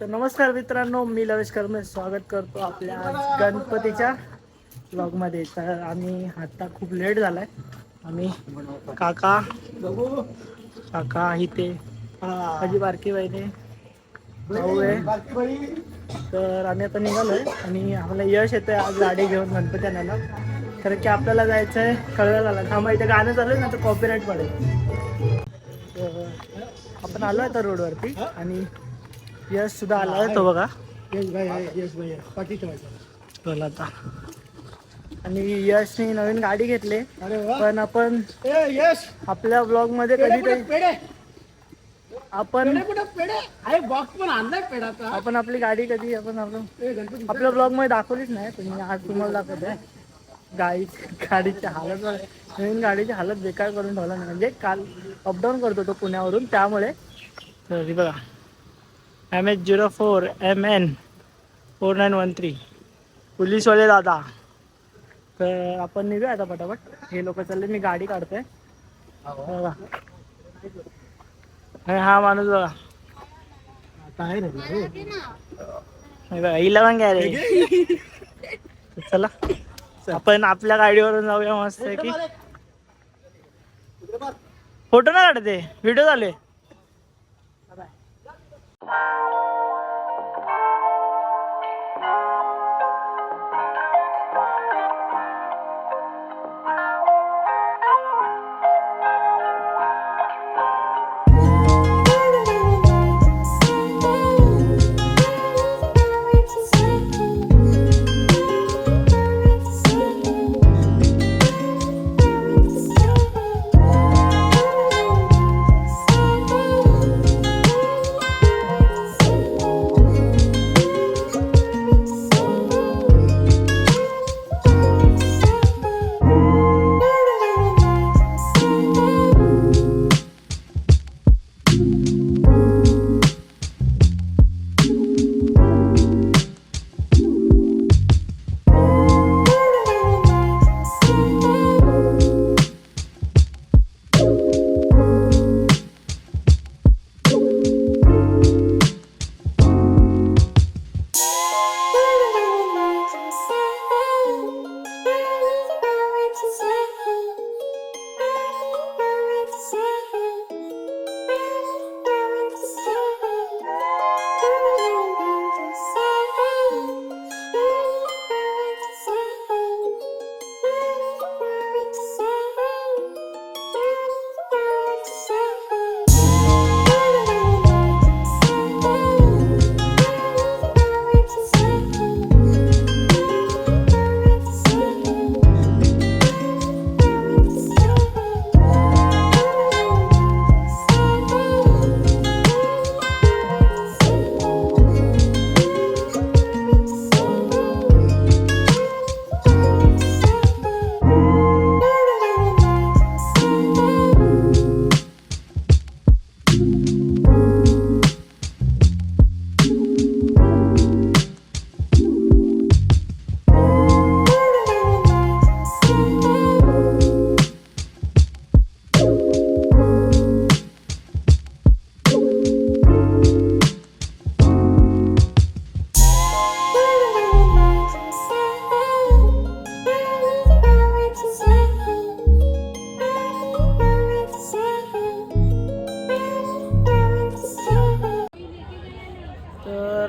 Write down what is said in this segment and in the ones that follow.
तर नमस्कार मित्रांनो मी लवेश कर्मे स्वागत करतो आपल्या आज गणपतीच्या ब्लॉगमध्ये तर आम्ही आता खूप लेट झालाय. आम्ही काका काका इथे माझी बारकी बहिणी भाऊ आहे. तर आम्ही आता निघालोय आणि आम्हाला यश येतंय आज गाडी घेऊन गणपती आणायला. कारण की आपल्याला जायचं आहे कळलं झालं थांबा इथे गाणं चालू आहे ना तर कॉपीराईट पडेल. आपण आलो आहे आता रोडवरती आणि यश सुद्धा आला आहे तो बघा. यश भाई आहे. यश भाई आहे. पाठी ठेवायचं आता. आणि यशने नवीन गाडी घेतली. पण आपण यश. आपल्या ब्लॉगमध्ये कधीतरी पेढे. आपण आहे आपण आपली गाडी कधी आपण आपल्या ब्लॉगमध्ये दाखवलीच नाही. पण मी आज तुम्हाला दाखवते गाडी गाडीची हालत. नवीन गाडीची हालत बेकार करून ठेवला नाही. म्हणजे काल अपडाऊन करतो तो पुण्यावरून. त्यामुळे बघा. M H zero four M N four nine one three पोलीसवाले दादा. तर आपण निघूया आता पटापट. हे लोक चालले मी गाडी आणि हा माणूस बघा. हिला पण घ्या रे. चला. आपण आपल्या गाडीवरून जाऊया मस्त की फोटो नाही काढते व्हिडिओ झाले. Thank you.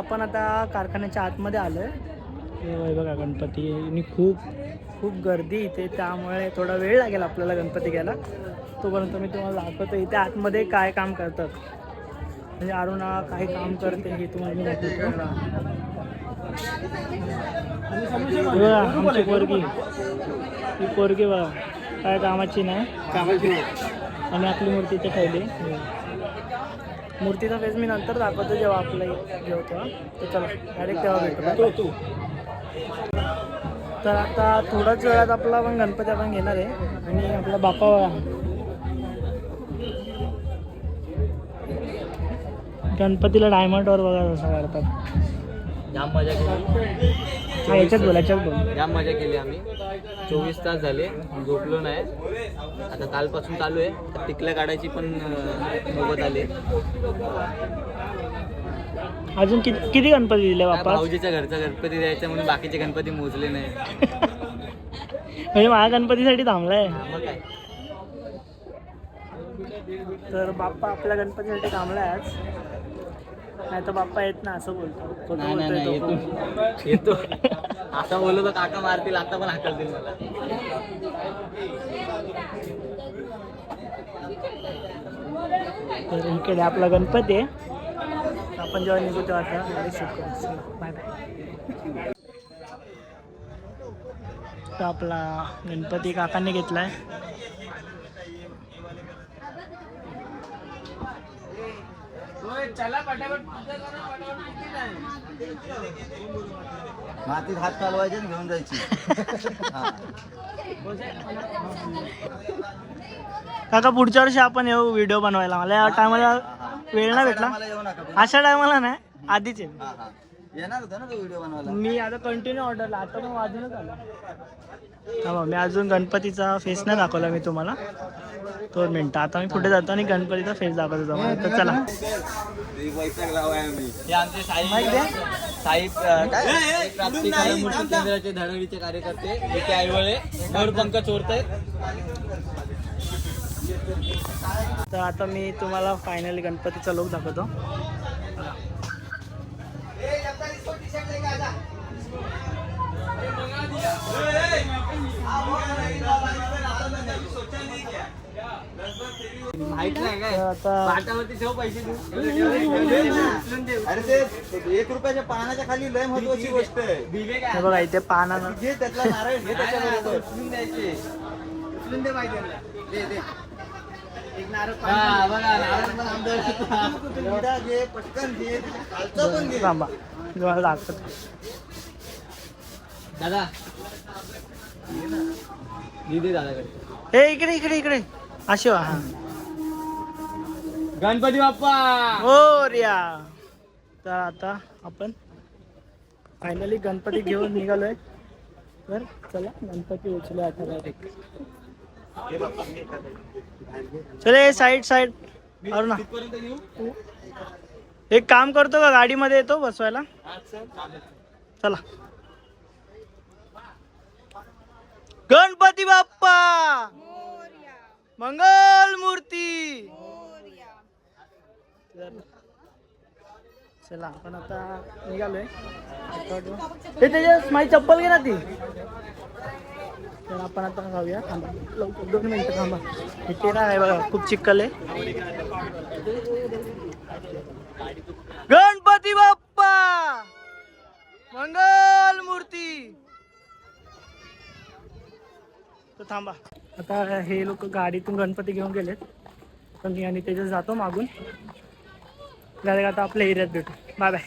आपण आता कारखान्याच्या आतमध्ये आलोय. हे बघ- गणपती आणि खूप खूप गर्दी इथे त्यामुळे थोडा वेळ लागेल आपल्याला गणपती घ्यायला. तोपर्यंत मी तुम्हाला दाखवतो इथे आतमध्ये काय काम करतात. म्हणजे अरुणा काय काम करते हे तुम्हाला मी दाखवतो. हे बघा आमची पोरगी. ही पोरगी बघा काय कामाची नाही. कामाची आणि आपली मूर्ती इथे ठेवली. मूर्तीचा फेस मी नंतर दाखवतो जेव्हा आपलं जेवतो तर चला डायरेक्ट तेव्हा भेटतो तो तो. तर आता थोड्याच वेळात आपला पण गणपती आपण घेणार आहे आणि आपला बापा गणपतीला डायमंडवर बघा कसं करतात. जाम मजा केली. हा याच्यात बोल याच्यात बोल. जाम मजा केली आम्ही. चोवीस तास झाले. झोपलो नाही. आता कालपासून चालू आहे. आता टिकल्या काढायची पण अं, नौबत आली. अजून किती किती गणपती दिले बाप्पा? भाऊजीच्या घरचा गणपती द्यायचा म्हणून बाकीचे गणपती मोजले नाही. म्हणजे माझ्या गणपतीसाठी थांबलाय. मग काय? तर बाप्पा आपल्या गणपतीसाठी थांबलाय आज. नाही तर बाप्पा येत ना असं बोलतो. नाही नाही येतो तो. येतो. आता बोललो तर काका मारतील आता पण हाकलतील मला. तर इकडे आपला गणपती आहे. आपण जेव्हा निघू तेव्हा आता शूट करू. बाय बाय तर आपला गणपती काकांनी मातीत हात चालवायचे घेऊन जायची. काका पुढच्या वर्षी आपण येऊ व्हिडिओ बनवायला. मला या टायमाला वेळ नाही भेटला. अशा टायमाला नाही आधीच. हा हा. येणार होता ना तो व्हिडिओ बनवायला? मी आता कंटिन्यू ऑर्डरला आता पण वाजूनच आलो. हा मी अजून गणपतीचा फेस नाही दाखवला मी तुम्हाला. दोन मिनटं आता मी पुढे जातो आणि गणपतीचा फेस दाखवतो तर चला. हे आमचे साई साई काय? प्राप्ती कला मूर्ती केंद्राचे धडवडीचे कार्यकर्ते विखे आईवळे मोरपंख चोरतायत तर आता मी तुम्हाला फायनली गणपतीचा लोक दाखवतो. एक रुपयाच्या पानाच्या खाली लय महत्वाची गोष्ट आहे. बघा इथे पाना घे त्यातला नारळ घे त्याच्याबरोबर उचलून द्यायचे. उचलून दे पाहिजे थांबा मी तुम्हाला दाखवतो. दादा. दादाकडे. हे इकडे इकडे इकडे. अशी वा हा. गणपती बाप्पा. हो रिया. तर आता आपण फायनली गणपती घेऊन निघालोय. तर चला गणपती उचलूया आता. चले साईड साईड अरुणा. एक काम करतो का गाडीमध्ये येतो बसवायला? चला. गणपती बाप्पा! मंगल मूर्ती! चला आपण आता निघालोय. माझी चप्पल घे ना ती. तर आपण आता जाऊया. थांबा लवकर दोन मिनिटं थांबा. इथे ना आहे बघा खूप चिक्कल आहे. गणपती बाप्पा! मंगल मूर्ती! तर थांबा. आता हे लोक गाडीतून गणपती घेऊन गेलेत. पण मी आणि त्याच्यात जातो मागून. डायरेक्ट आता आपल्या एरियात भेटू. बाय बाय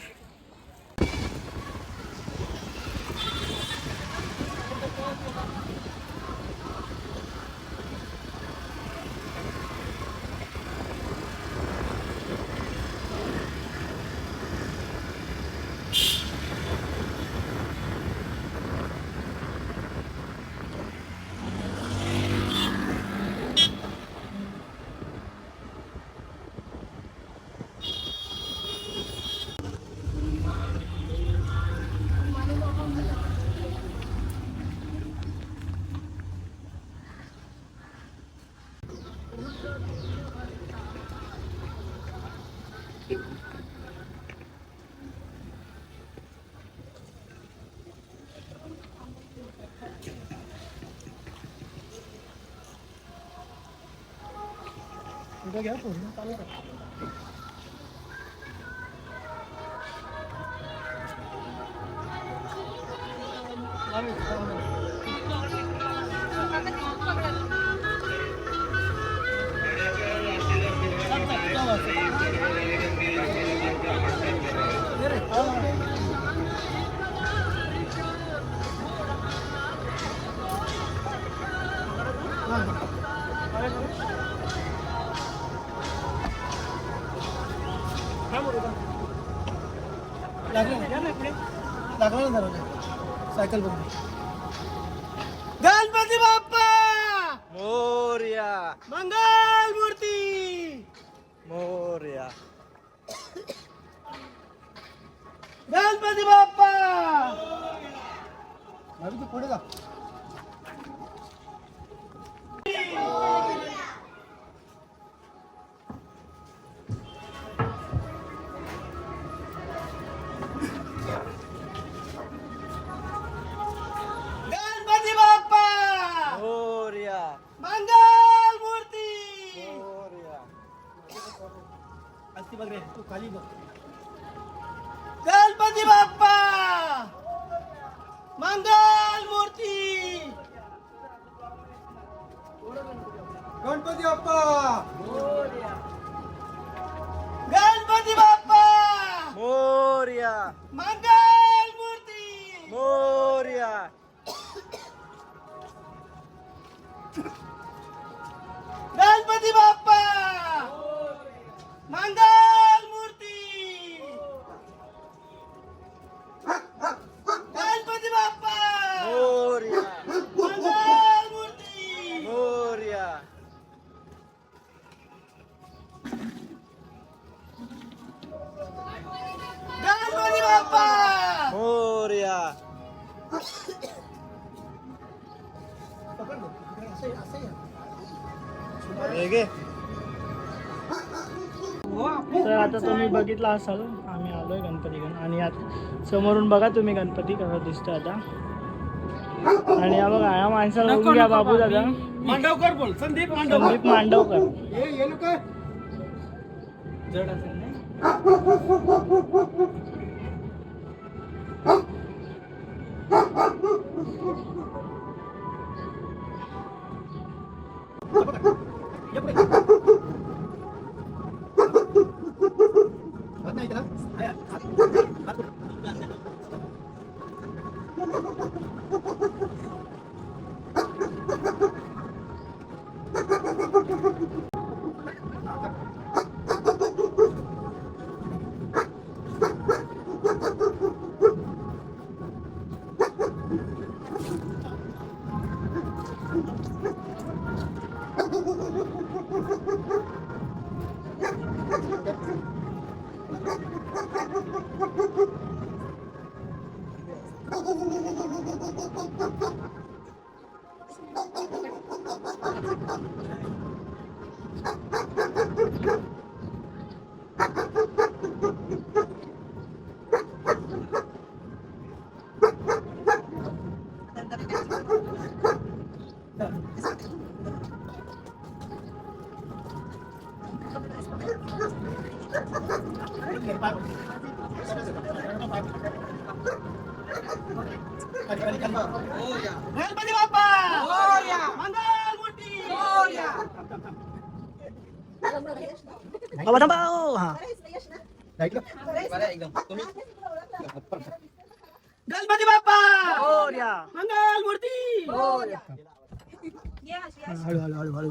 घ्या पूर्ण चालू करा. लागला सायकल बघ. गणपती बाप्पा! मोरया. मंगल मूर्ती! मोरया. गणपती बाप्पा! पुढे जा. असती बघ रे तू खाली बघ गणपती बाप्पा मंगल मूर्ती गणपती बाप्पा गणपती बाप्पा मोरया मंगल मूर्ती मोरया गणपती बाप्पा बघितला असाल आम्ही आलोय गणपती घेऊन आणि आता समोरून बघा तुम्ही गणपती कसा दिसतो आता आणि हा बघा या माणसाला बघून घ्या बाबू दादा मांडवकर बोल संदीप मांडवकर संदीप मांडवकर हे ये लोक जड असेल नाही बाबा थांबा. ओ, हा. गणपती बाप्पा! मंगल मूर्ती मोरया. हा, हळू हळू हळू हळू.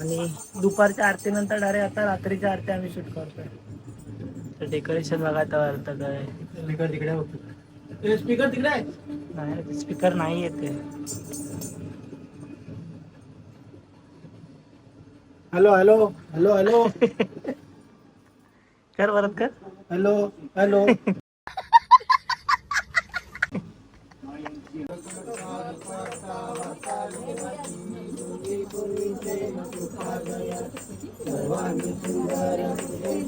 आणि दुपारच्या आरती नंतर डायरेक्ट आता रात्रीच्या आरती आम्ही शूट करतोय. तर डेकोरेशन बघा आता अर्थ काय स्पीकर तिकडे स्पीकर तिकडे आहे. नाही स्पीकर नाही येते हॅलो हॅलो हॅलो हॅलो कर परत कर. हॅलो हॅलो सर्वांनी सुंदर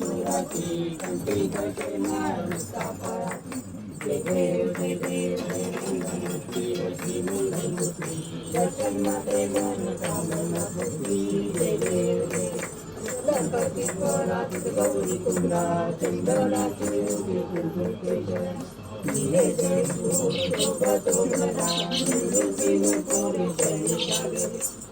तुझ्याची कंठी कंठी मारुता पळा देव देव देवी अशी मुली मुली दर्शन माते मन कामना भक्ती देव गणपती स्वरात गौरी कुंडा चंदनाची उभी कुंकुम केशर निलेचे तू सोबत मला निरुती नको रे शनी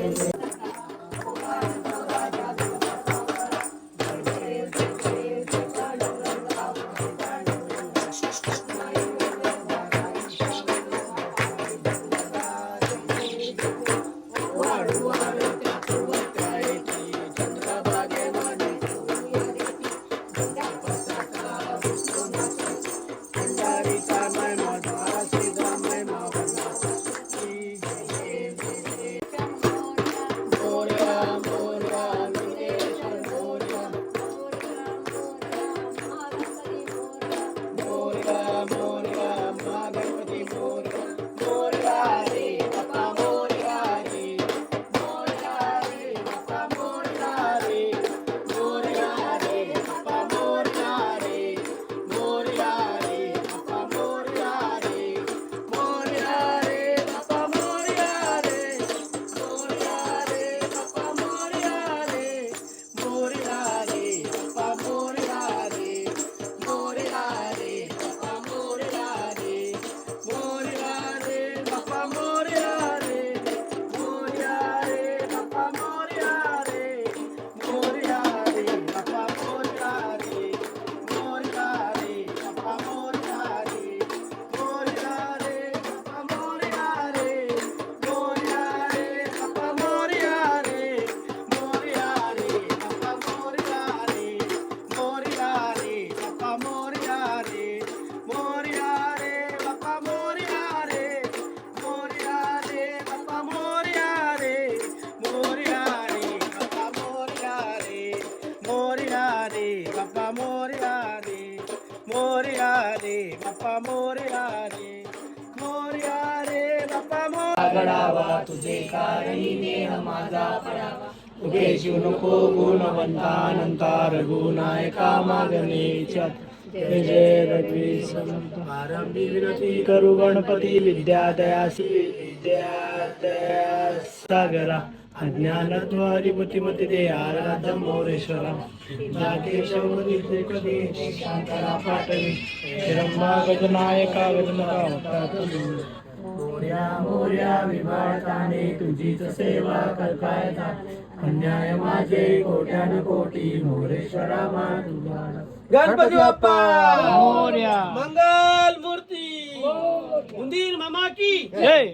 पडावा नको गुणवंतानंता रघुनायका मागणे जय जय आरंभी विनती करू गणपती विद्या दयासी विद्या दया सागरा अज्ञानद्वारी बुद्धिमती दे आराध्य मोरेश्वरा जागेश्वरी पाटवी. हिरंबा गजनायका गजनका मोर्या मोर्या विभाळताने तुझीच सेवा करतायता. अन्याय माझे कोट्यान कोटी मोरेश्वरा मा गणपती बाप्पा! मोर्या. मंगल मूर्ती! उंदीर मामा की! जय